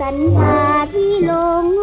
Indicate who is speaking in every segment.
Speaker 1: สัญญาที่ลง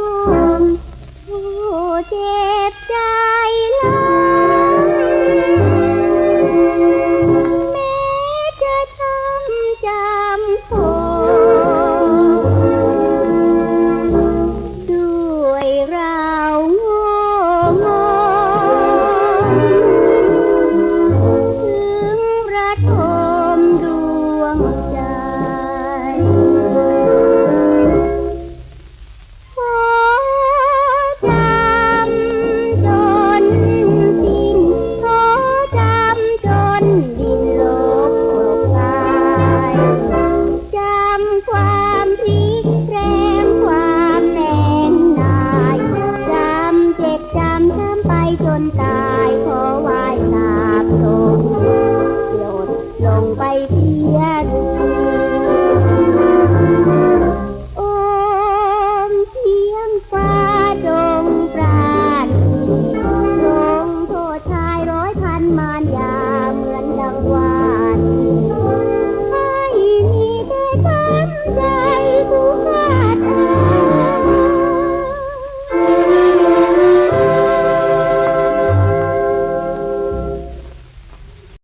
Speaker 1: ใบเทียนโอมเทียงฟ้าจงปราณีลงโทษชายร้อยพันมารยาเหมือนดังว่า